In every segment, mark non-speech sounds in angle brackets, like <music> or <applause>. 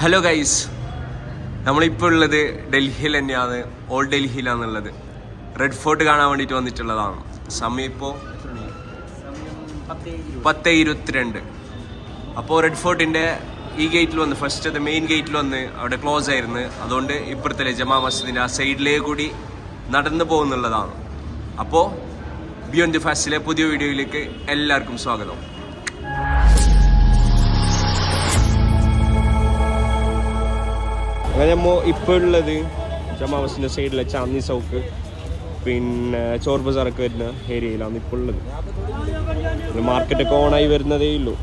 Hello guys നമ്മളിപ്പോൾ ഉള്ളത് ഡൽഹിയിൽ തന്നെയാണ്. ഓൾഡ് ഡൽഹിയിലാണുള്ളത്. റെഡ് ഫോർട്ട് കാണാൻ വേണ്ടിയിട്ട് വന്നിട്ടുള്ളതാണ്. സമയം ഇപ്പോൾ പത്ത് ഇരുപത്തിരണ്ട്. അപ്പോൾ റെഡ് ഫോർട്ടിന്റെ ഈ ഗേറ്റിൽ വന്ന് ഫസ്റ്റ് മെയിൻ ഗേറ്റിൽ വന്ന് അവിടെ ക്ലോസ് ആയിരുന്നു. അതുകൊണ്ട് ഇപ്പുറത്തെ ജമാ മസ്ജിദിന്റെ ആ സൈഡിലേ കൂടി നടന്നു പോകുന്നുള്ളതാണ്. അപ്പോൾ ബിയോണ്ട് ദി ഫാസ്റ്റിലെ പുതിയ വീഡിയോയിലേക്ക് എല്ലാവർക്കും സ്വാഗതം. അങ്ങനെ നമ്മൾ ഇപ്പോൾ ഉള്ളത് ജമാ മസ്ജിദിന്റെ സൈഡിലെ ചാന്ദി സൗക്ക് പിന്നെ ചോർ ബസാറൊക്കെ വരുന്ന ഏരിയയിലാണ് ഇപ്പോൾ ഉള്ളത്. മാർക്കറ്റൊക്കെ ഓണായി വരുന്നതേ ഉള്ളൂ.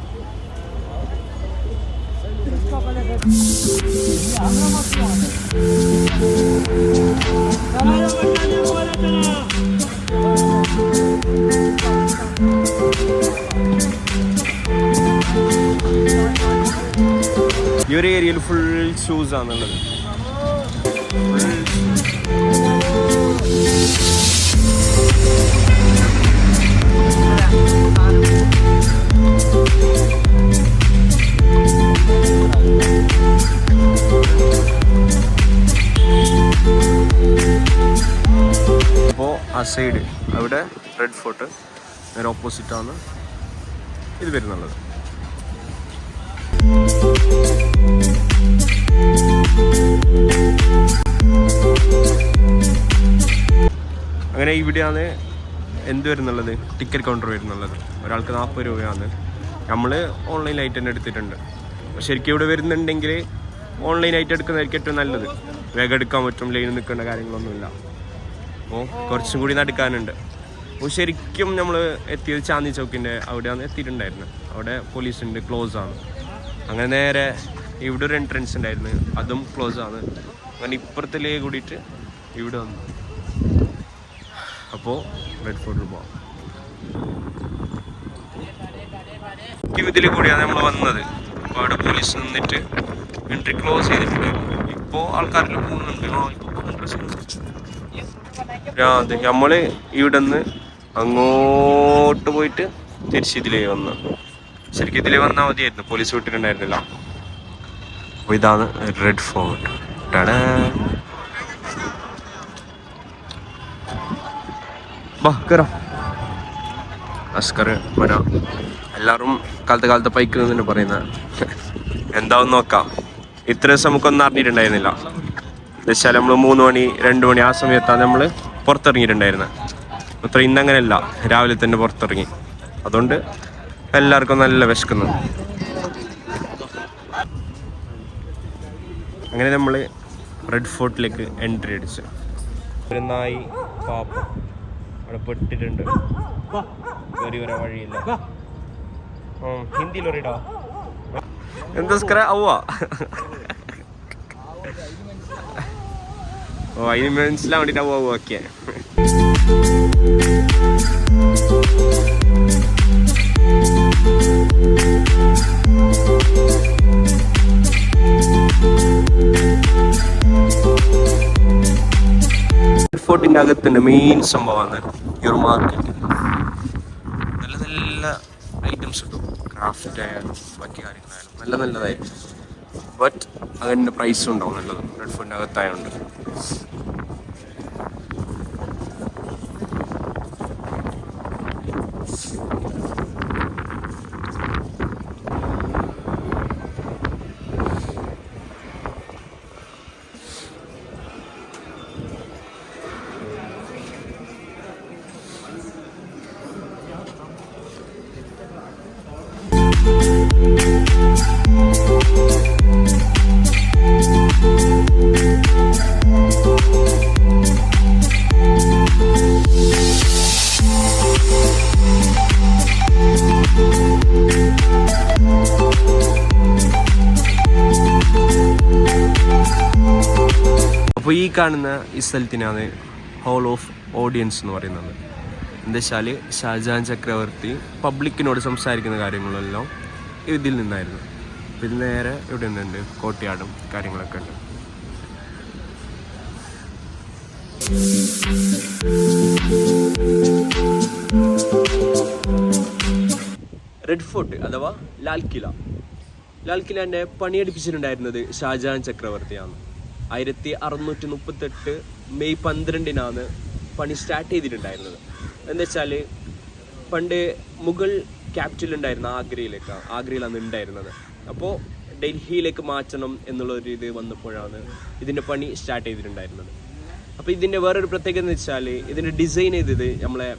ഈ ഒരു ഏരിയയിൽ ഫുൾ ഷൂസ് ആണുള്ളത് അപ്പോൾ ആ സൈഡ് അവിടെ റെഡ് ഫോർട്ട് നേരെ ഓപ്പോസിറ്റ് ആണ്. ഇത് വരുന്നുള്ളത്. ഇവിടെയാണ് എന്ത് വരുന്നുള്ളത്? Ticket counter വരുന്നുള്ളത്. ഒരാൾക്ക് നാൽപ്പത് രൂപയാണ്. നമ്മൾ ഓൺലൈനായിട്ട് തന്നെ എടുത്തിട്ടുണ്ട്. ശരിക്കും ഇവിടെ വരുന്നുണ്ടെങ്കിൽ ഓൺലൈനായിട്ട് എടുക്കുന്നതായിരിക്കും ഏറ്റവും നല്ലത്. വേഗം എടുക്കാൻ പറ്റും ലൈനിൽ നിൽക്കേണ്ട കാര്യങ്ങളൊന്നുമില്ല. അപ്പോൾ കുറച്ചും കൂടി നടക്കാനുണ്ട്. അപ്പോൾ ശരിക്കും നമ്മൾ എത്തിയത് ചാന്ദി ചൗക്കിന്റെ അവിടെയാണ് എത്തിയിട്ടുണ്ടായിരുന്നത്. അവിടെ പോലീസ് ഉണ്ട് ക്ലോസ് ആണ്. അങ്ങനെ നേരെ ഇവിടെ ഒരു എൻട്രൻസ് ഉണ്ടായിരുന്നു. അതും ക്ലോസ് ആണ്. അങ്ങനെ ഇപ്പുറത്തിലേക്ക് കൂടിയിട്ട് ഇവിടെ വന്നു. അപ്പോൾ റെഡ് ഫോർട്ടിൽ പോവാം. ഇതിൽ കൂടിയാണ് നമ്മൾ വന്നത്. അപ്പോൾ അവിടെ പോലീസ് നിന്നിട്ട് എൻട്രി ക്ലോസ് ചെയ്തിട്ടുണ്ട്. ഇപ്പോൾ ആൾക്കാരിൽ പോകുന്നുണ്ട്. അതെ നമ്മൾ ഇവിടെ നിന്ന് അങ്ങോട്ട് പോയിട്ട് തിരിച്ച് ഇതിലേ വന്ന്. ശരിക്കും ഇതിലേ വന്നാൽ മതിയായിരുന്നു. പോലീസ് വിട്ടിട്ടുണ്ടായിരുന്നില്ല. അപ്പോൾ ഇതാണ് റെഡ് ഫോർട്ട് ടടാ ബാ കയറാം വരാം. എല്ലാവരും കാലത്തെ കാലത്തെ പൈക്കുന്ന തന്നെ പറയുന്നത് എന്താവും നോക്കാം. ഇത്ര ദിവസം നമുക്കൊന്നും അറിഞ്ഞിട്ടുണ്ടായിരുന്നില്ല. വെച്ചാൽ നമ്മൾ മൂന്ന് മണി രണ്ട് മണി ആ സമയത്താണ് നമ്മൾ പുറത്തിറങ്ങിയിട്ടുണ്ടായിരുന്നത് അത്ര ഇന്നങ്ങനെയല്ല രാവിലെ തന്നെ പുറത്തിറങ്ങി. അതുകൊണ്ട് എല്ലാവർക്കും നല്ല വിശക്കുന്നു. അങ്ങനെ നമ്മൾ റെഡ് ഫോർട്ടിലേക്ക് എൻട്രി അടിച്ചു. ഒരു നായി പാപ്പ അവിടെ പെട്ടിട്ടുണ്ട്. കയറി വരെ വഴിയില്ല. ഹിന്ദിയിൽ പറയടാ എന്താ സ്ക്ര ഔവാ ഓ അതിന് മനസ്സിലാൻ വേണ്ടിട്ട് അവ ഓക്കെ ഫോർട്ടിന്റെ അകത്തുണ്ട് മെയിൻ സംഭവമാണ് ഒരു മാർക്കറ്റ് നല്ല നല്ല ഐറ്റംസ് കിട്ടും. ക്രാഫ്റ്റ് ആയാലും ബാക്കി കാര്യങ്ങളായാലും നല്ല നല്ലതായിരിക്കും. ബട്ട് അതിന്റെ പ്രൈസും ഉണ്ടാവും നല്ലത്. റെഡ് ഫോർട്ടിന്റെ അകത്തായതുകൊണ്ട് അപ്പോൾ ഈ കാണുന്ന ഈ സ്ഥലത്തിനാണ് ഹോൾ ഓഫ് ഓഡിയൻസ് എന്ന് പറയുന്നത്. എന്താ വെച്ചാൽ ഷാജഹാൻ ചക്രവർത്തി പബ്ലിക്കിനോട് സംസാരിക്കുന്ന കാര്യങ്ങളെല്ലാം ഇതിൽ നിന്നായിരുന്നു. പിന്നെ നേരെ ഇവിടെ നിന്നുണ്ട് കോട്ടയാടും കാര്യങ്ങളൊക്കെ ഉണ്ട്. റെഡ് ഫോർട്ട് അഥവാ ലാൽ കില. ലാൽ കിലാന്റെ പണിയെടുപ്പിച്ചിട്ടുണ്ടായിരുന്നത് ഷാജഹാൻ ചക്രവർത്തിയാണ്. ആയിരത്തി അറുന്നൂറ്റി മുപ്പത്തെട്ട് മെയ് പന്ത്രണ്ടിനാണ് പണി സ്റ്റാർട്ട് ചെയ്തിട്ടുണ്ടായിരുന്നത്. എന്താ വെച്ചാൽ പണ്ട് മുഗൾ ക്യാപിറ്റൽ ഉണ്ടായിരുന്ന ആഗ്രയിലേക്കാണ് ആഗ്രയിലാണ് ഉണ്ടായിരുന്നത്. അപ്പോൾ ഡൽഹിയിലേക്ക് മാറ്റണം എന്നുള്ള ഒരു ഇത് വന്നപ്പോഴാണ് ഇതിന്റെ പണി സ്റ്റാർട്ട് ചെയ്തിട്ടുണ്ടായിരുന്നത്. അപ്പോൾ ഇതിന്റെ വേറൊരു പ്രത്യേകത എന്ന് വെച്ചാൽ ഇതിന്റെ ഡിസൈൻ ചെയ്തത് നമ്മളെ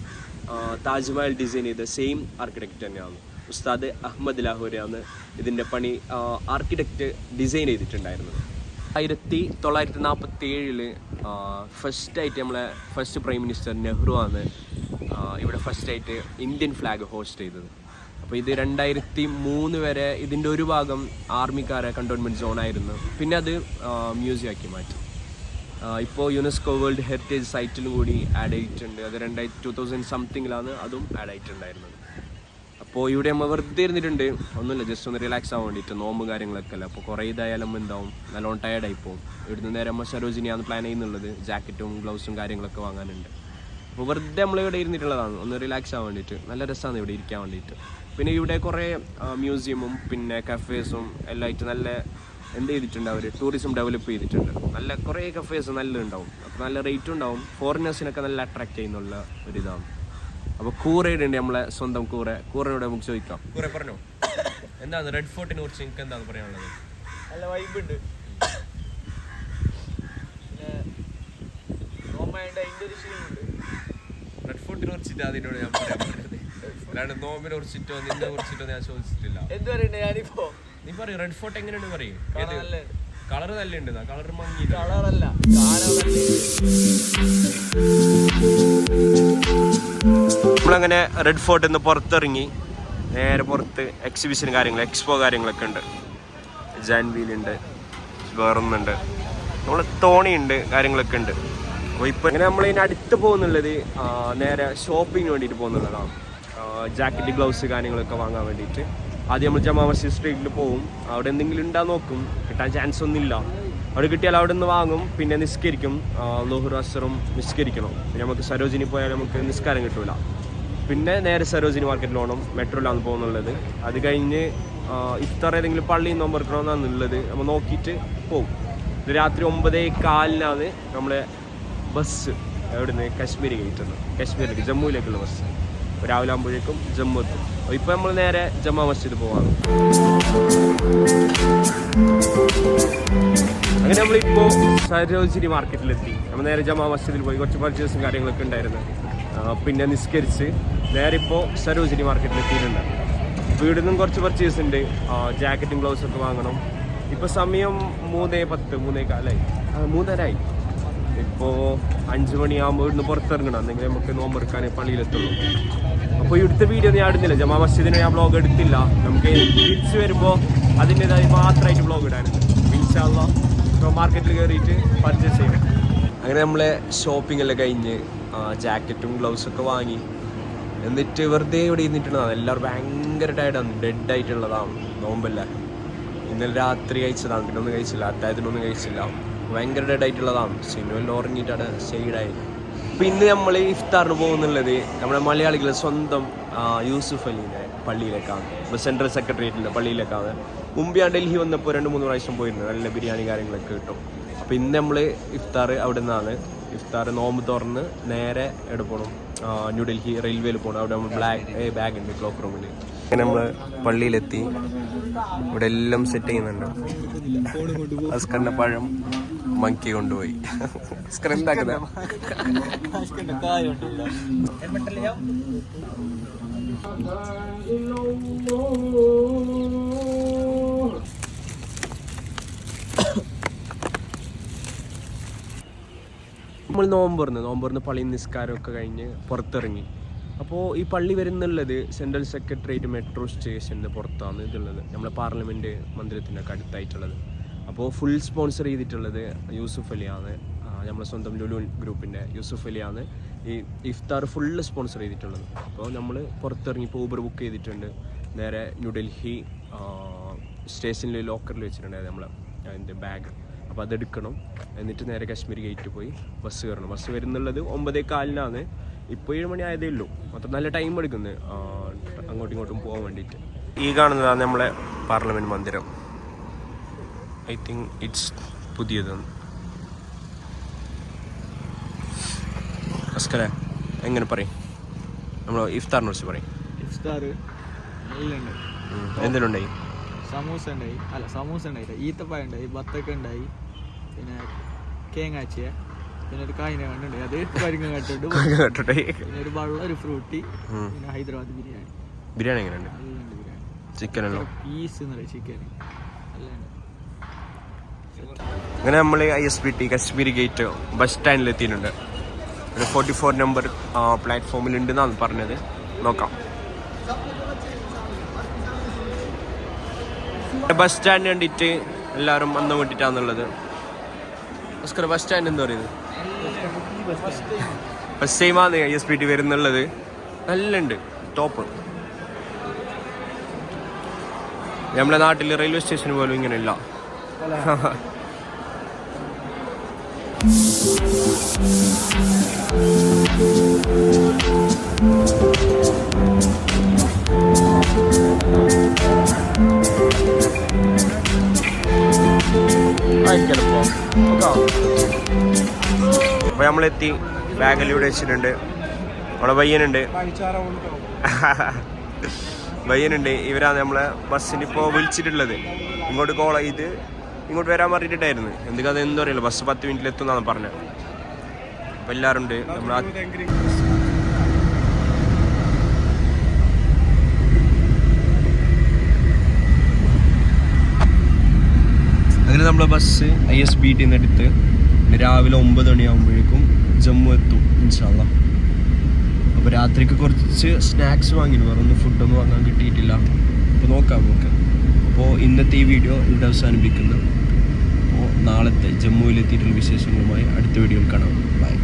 താജ്മഹൽ ഡിസൈൻ ചെയ്ത സെയിം ആർക്കിടെക്റ്റ് തന്നെയാണ്. ഉസ്താദ് അഹമ്മദ് ലാഹോരെയാണ് ഇതിന്റെ പണി ആർക്കിടെക്റ്റ് ഡിസൈൻ ചെയ്തിട്ടുണ്ടായിരുന്നത്. ആയിരത്തി തൊള്ളായിരത്തി നാൽപ്പത്തി ഏഴിൽ ഫസ്റ്റ് ആയിട്ട് നമ്മളെ ഫസ്റ്റ് പ്രൈം മിനിസ്റ്റർ നെഹ്റു ആണ് ഇവിടെ ഫസ്റ്റ് ആയിട്ട് ഇന്ത്യൻ ഫ്ലാഗ് ഹോസ്റ്റ് ചെയ്തത്. അപ്പോൾ ഇത് രണ്ടായിരത്തി മൂന്ന് വരെ ഇതിന്റെ ഒരു ഭാഗം ആർമിക്കാരെ കണ്ടോൺമെന്റ് സോൺ ആയിരുന്നു പിന്നെ അത് മ്യൂസിയം ആക്കി മാറ്റി. ഇപ്പോൾ യുനെസ്കോ വേൾഡ് ഹെറിറ്റേജ് സൈറ്റിലും കൂടി ആഡ് ആയിട്ടുണ്ട് അത് രണ്ടായിരത്തി ടു തൗസൻഡ് സംതിങ്ങിലാണ് അതും ആഡ് ആയിട്ടുണ്ടായിരുന്നത്. അപ്പോൾ ഇവിടെ നമ്മൾ വെറുതെ ഇരുന്നിട്ടുണ്ട്. ഒന്നുമില്ല ജസ്റ്റ് ഒന്ന് റിലാക്സ് ആവാൻ വേണ്ടിയിട്ട് നോമ്പും കാര്യങ്ങളൊക്കെ അല്ല? അപ്പോൾ കുറേ ഇതായാലും എന്താവും. നല്ലോണം ടയർഡായി പോകും ഇവിടുന്ന് നേരം നമ്മൾ സരോജിനിയാണ് പ്ലാൻ ചെയ്യുന്നുള്ളത്. ജാക്കറ്റും ഗ്ലൗസും കാര്യങ്ങളൊക്കെ വാങ്ങാനുണ്ട്. അപ്പോൾ വെറുതെ നമ്മൾ ഇവിടെ ഇരുന്നിട്ടുള്ളതാണ്. ഒന്ന് റിലാക്സ് ആവാൻ വേണ്ടിയിട്ട്. നല്ല രസമാണ് ഇവിടെ ഇരിക്കാൻ വേണ്ടിയിട്ട്. പിന്നെ ഇവിടെ കുറേ മ്യൂസിയമും പിന്നെ കഫേസും എല്ലാം ആയിട്ട് നല്ല എന്ത് ചെയ്തിട്ടുണ്ട് അവർ ടൂറിസം ഡെവലപ്പ് ചെയ്തിട്ടുണ്ട്. നല്ല കുറേ കഫേസ് നല്ല ഉണ്ടാവും അപ്പോൾ നല്ല റേറ്റും ഉണ്ടാവും. ഫോറിനേഴ്സിനൊക്കെ നല്ല അട്രാക്ട് ചെയ്യുന്നുള്ള ഒരിതാണ് അപ്പോൾ കൂറയുടെ ഉണ്ട് നമ്മളെ സ്വന്തം കൂറ. കൂറയോടെ നമുക്ക് ചോദിക്കാം. കൂറ പറഞ്ഞോ? <coughs> എന്താണ് റെഡ് ഫോർട്ടിനെ കുറിച്ച് നിങ്ങൾക്ക് എന്താണ് പറയാനുള്ളത്? നല്ല വൈബ് ഉണ്ട് പിന്നെ റോമയുടെ അതിന്റെ ഒരു ക്ഷീണമുണ്ട് റെഡ് കുറിച്ചിട്ട് അതിനോട് ഞാൻ പറയാൻ പറഞ്ഞത് അല്ലാണ്ട് നോമ്പിനെ കുറിച്ചിട്ടോ നിന്നെ കുറിച്ചിട്ടോ ഞാൻ ചോദിച്ചിട്ടില്ല. എന്ത് പറയണ്ടേ ഞാനിപ്പോ? നീ പറയും റെഡ് ഫോർട്ട് എങ്ങനെയുണ്ട് പറയും. കളർ നല്ല ഉണ്ട് കളർ മങ്ങി കളറല്ല കാണാൻ നല്ല നമ്മളങ്ങനെ റെഡ് ഫോർട്ടിൽ നിന്ന് പുറത്തിറങ്ങി നേരെ പുറത്ത് എക്സിബിഷൻ കാര്യങ്ങൾ എക്സ്പോ കാര്യങ്ങളൊക്കെ ഉണ്ട്. ജാൻവീലുണ്ട് വേറൊന്നുണ്ട്. നമ്മൾ തോണിയുണ്ട് കാര്യങ്ങളൊക്കെ ഉണ്ട്. അപ്പോൾ ഇപ്പോൾ ഇങ്ങനെ നമ്മൾ ഇതിന് അടുത്ത് പോകുന്നുള്ളത് നേരെ ഷോപ്പിങ്ങിന് വേണ്ടിയിട്ട് പോകുന്നുള്ളതാണ്. ജാക്കറ്റ് ഗ്ലൗസ് കാര്യങ്ങളൊക്കെ വാങ്ങാൻ വേണ്ടിയിട്ട്. ആദ്യം നമ്മൾ ജമാ മസ്ജിദ് സ്ട്രീറ്റിൽ പോകും അവിടെ എന്തെങ്കിലും ഉണ്ടാ നോക്കും. കിട്ടാൻ ചാൻസ് ഒന്നുമില്ല. അവിടെ കിട്ടിയാൽ അവിടെ നിന്ന് വാങ്ങും. പിന്നെ നിസ്കരിക്കും. ലോഹുർ അസറും നിസ്കരിക്കണം. നമുക്ക് സരോജിനി പോയാൽ നമുക്ക് നിസ്കാരം കിട്ടില്ല പിന്നെ നേരെ സരോജിനി മാർക്കറ്റിൽ പോകണം മെട്രോയിലാണ് പോകുന്നുള്ളത്. അത് കഴിഞ്ഞ് ഇത്ര ഏതെങ്കിലും പള്ളിയിൽ നോമ്പ് എടുക്കണമെന്നാണുള്ളത് നമ്മൾ നോക്കിയിട്ട് പോകും രാത്രി ഒമ്പതേ കാലിനാണ് നമ്മളെ ബസ് എവിടുന്ന് കാശ്മീർ കയറ്റുന്നത് കാശ്മീരിലേക്ക് ജമ്മുവിലേക്കുള്ള ബസ്. രാവിലെ ആകുമ്പോഴേക്കും ജമ്മു എത്തും. ഇപ്പൊ നമ്മൾ നേരെ ജമ്മാ മസ്ജിദ് പോവാണ്. അങ്ങനെ നമ്മളിപ്പോൾ സരോജിനി മാർക്കറ്റിലെത്തി നമ്മൾ നേരെ ജമാ മസ്ജിദിൽ പോയി. കുറച്ച് പർച്ചേസും കാര്യങ്ങളൊക്കെ ഉണ്ടായിരുന്നു. പിന്നെ നിസ്കരിച്ച് നേരെ ഇപ്പോൾ സരോജിനി മാർക്കറ്റിലെത്തിയിട്ടുണ്ട് വീടിൽ നിന്നും കുറച്ച് പർച്ചേസ് ഉണ്ട്. ജാക്കറ്റും ഗ്ലൗസൊക്കെ വാങ്ങണം. ഇപ്പോൾ സമയം മൂന്നേ പത്ത് മൂന്നേ കാലായി മൂന്നരായി ഇപ്പോൾ അഞ്ച് മണിയാകുമ്പോൾ ഇവിടുന്ന് പുറത്തിറങ്ങണം. എന്തെങ്കിലും നമുക്ക് നോമ്പെടുക്കാൻ പള്ളിയിലെത്തുള്ളൂ. അപ്പോൾ ഇവിടുത്തെ വീഡിയോ ഞാൻ ഇടുന്നില്ല. ജമാ മസ്ജിദിനെ ഞാൻ ബ്ലോഗ് എടുത്തില്ല. നമുക്ക് തിരിച്ച് വരുമ്പോൾ അതിന്റെതായി മാത്രമായിട്ട് ബ്ലോഗ് ഇടാനുണ്ട്. ഇൻഷാല്ല മാർക്കറ്റിൽ കയറിയിട്ട് പർച്ചേസ് ചെയ്യണം. അങ്ങനെ നമ്മളെ ഷോപ്പിംഗ് എല്ലാം കഴിഞ്ഞ് ജാക്കറ്റും ഗ്ലൗസും ഒക്കെ വാങ്ങി. എന്നിട്ട് വെറുതെ ഇവിടെ ഇരുന്നിട്ടുള്ളതാണ്. എല്ലാവരും ഭയങ്കര ടയർഡാണ് ഡെഡ് ആയിട്ടുള്ളതാണ്. നോമ്പല്ല? ഇന്നലെ രാത്രി കഴിച്ചതാണ്. പിന്നെ ഒന്നും കഴിച്ചില്ല. അത്താഴത്തിനൊന്നും കഴിച്ചില്ല. ഭയങ്കര ഡെഡ് ആയിട്ടുള്ളതാണ്. സിനിമയിൽ ഉറങ്ങിയിട്ടാണ് ഷെയ്ഡായി അപ്പം ഇന്ന് നമ്മൾ ഇഫ്താറിന് പോകുന്നുള്ളത് നമ്മുടെ മലയാളികളെ സ്വന്തം യൂസുഫ് അലീന്റെ പള്ളിയിലേക്കാണ്. ഇപ്പോൾ സെൻട്രൽ സെക്രട്ടേറിയറ്റിന്റെ പള്ളിയിലേക്കാണ്. മുമ്പ് ഞാൻ ഡൽഹി വന്നപ്പോൾ രണ്ട് മൂന്ന് പ്രാവശ്യം പോയിരുന്നു. നല്ല ബിരിയാണി കാര്യങ്ങളൊക്കെ കിട്ടും. അപ്പോൾ ഇന്ന് നമ്മൾ ഇഫ്താർ അവിടെ നിന്നാണ് ഇഫ്താർ നോമ്പ് തുറന്ന് നേരെ എവിടെ പോകണം ന്യൂഡൽഹി റെയിൽവേയിൽ പോകണം അവിടെ നമ്മൾ ബ്ലാക്ക് ബാഗ് ഉണ്ട് ക്ലോക്ക് റൂമിൽ അങ്ങനെ നമ്മൾ പള്ളിയിലെത്തി. ഇവിടെ എല്ലാം സെറ്റ് ചെയ്യുന്നുണ്ട്. അസ്കറിന്റെ പഴം. മങ്കി കൊണ്ടുപോയി. അസ്കർ എന്താക്കുന്നത് നമ്മൾ നോമ്പറന്ന് നോമ്പറന്ന് പള്ളി നിസ്കാരമൊക്കെ കഴിഞ്ഞ് പുറത്തിറങ്ങി. അപ്പോൾ ഈ പള്ളി വരുന്നുള്ളത് സെൻട്രൽ സെക്രട്ടേറിയറ്റ് മെട്രോ സ്റ്റേഷന്റെ പുറത്താണ് ഇതുള്ളത്. നമ്മളെ പാർലമെന്റ് മന്ദിരത്തിന്റെ ഒക്കെ അടുത്തായിട്ടുള്ളത്. അപ്പോൾ ഫുൾ സ്പോൺസർ ചെയ്തിട്ടുള്ളത് യൂസുഫ് അലിയാണ്. നമ്മളെ സ്വന്തം ലുലു ഗ്രൂപ്പിന്റെ യൂസുഫ് അലിയാണ്. ഈ ഇഫ്താർ ഫുള്ള് സ്പോൺസർ ചെയ്തിട്ടുള്ളത്. അപ്പോൾ നമ്മൾ പുറത്തിറങ്ങി ഇപ്പോൾ ഊബർ ബുക്ക് ചെയ്തിട്ടുണ്ട്. നേരെ ന്യൂഡൽഹി സ്റ്റേഷനിൽ ലോക്കറിൽ വെച്ചിട്ടുണ്ടായിരുന്നു നമ്മളെ അതിന്റെ ബാഗ് അപ്പോൾ അതെടുക്കണം. എന്നിട്ട് നേരെ കാശ്മീർ ഗേറ്റ് പോയി ബസ് കയറണം. ബസ് വരുന്നുള്ളത് ഒമ്പതേ കാലിനാണ് ഇപ്പോൾ ഏഴ് മണി ആയതേ ഉള്ളൂ. മൊത്തം നല്ല ടൈം എടുക്കുന്നത് അങ്ങോട്ടും ഇങ്ങോട്ടും പോകാൻ വേണ്ടിയിട്ട്. ഈ കാണുന്നതാണ് നമ്മളെ പാർലമെന്റ് മന്ദിരം. ഐ തിങ്ക് ഇറ്റ്സ് പുതിയതാണ്. അസ്കരെ എങ്ങനെ പറയും? നമ്മൾ ഇഫ്താറിനെ കുറിച്ച് പറയും. ഇഫ്താർ സമൂസ ഉണ്ടായി. അല്ല സമൂസ ഉണ്ടായില്ല ഈത്തപ്പായ ഉണ്ടായി ബത്തക്ക ഉണ്ടായി പിന്നെ കേങ്ങാച്ചിയ പിന്നെ ഒരു കായിന കണ്ടുണ്ടായി അത് പരിങ്ങ കട്ടുണ്ട് <laughs> പിന്നെ ഒരു വെള്ളം ഒരു ഫ്രൂട്ടി പിന്നെ ഹൈദരാബാദ് ബിരിയാണി. ബിരിയാണി എങ്ങനെയുണ്ട്? ചിക്കൻ പീസ് എന്ന് പറയും ചിക്കൻ എല്ലാം ഉണ്ട് അങ്ങനെ നമ്മൾ I S B T Kashmere gate bus സ്റ്റാൻഡിൽ എത്തിയിട്ടുണ്ട്. ഒരു ഫോർട്ടി ഫോർ നമ്പർ പ്ലാറ്റ്ഫോമിൽ ഉണ്ടെന്നാണ് പറഞ്ഞത്. നോക്കാം. ബസ് സ്റ്റാൻഡ് കണ്ടിട്ട് എല്ലാവരും അന്ന് വേണ്ടിട്ടാന്നുള്ളത് ബസ് സ്റ്റാൻഡ് എന്താ പറയുന്നത്? ബസ് ടൈമാണ് ഐ എസ് ബി ടി വരുന്നുള്ളത്. നല്ലുണ്ട്. ടോപ്പ് നമ്മുടെ നാട്ടിൽ റെയിൽവേ സ്റ്റേഷൻ പോലും ഇങ്ങനെ അപ്പൊ നമ്മളെത്തി ബാഗിലൂടെ വെച്ചിട്ടുണ്ട്. നമ്മളെ പയ്യനുണ്ട് പയ്യനുണ്ട് ഇവരാണ് നമ്മളെ ബസ്സിന് ഇപ്പോ വിളിച്ചിട്ടുള്ളത്. ഇങ്ങോട്ട് കോൾ ഇങ്ങോട്ട് വരാൻ പറഞ്ഞിട്ടായിരുന്നു എന്തൊക്കെ അത് എന്തോ അറിയില്ല. ബസ് പത്ത് മിനിറ്റിൽ എത്തും എന്നാണ് പറഞ്ഞത് അപ്പം എല്ലാവരും ഉണ്ട്. നമ്മൾ അങ്ങനെ നമ്മളെ ബസ് ഐ എസ് ബി ടിന്ന് എടുത്ത് രാവിലെ ഒമ്പത് മണിയാകുമ്പോഴേക്കും ജമ്മു എത്തും ഇൻഷാല്ല അപ്പോൾ രാത്രിക്ക് കുറച്ച് സ്നാക്സ് വാങ്ങിയിരുന്നു വേറെ ഒന്നും ഫുഡൊന്നും വാങ്ങാൻ കിട്ടിയിട്ടില്ല. അപ്പോൾ നോക്കാം നമുക്ക്. അപ്പോൾ ഇന്നത്തെ ഈ വീഡിയോ ഇവിടെ അവസാനിപ്പിക്കുന്നു. നാളത്തെ ജമ്മുവിലെത്തിയിട്ടുള്ള വിശേഷങ്ങളുമായി അടുത്ത വീഡിയോയിൽ കാണാം. ബൈ.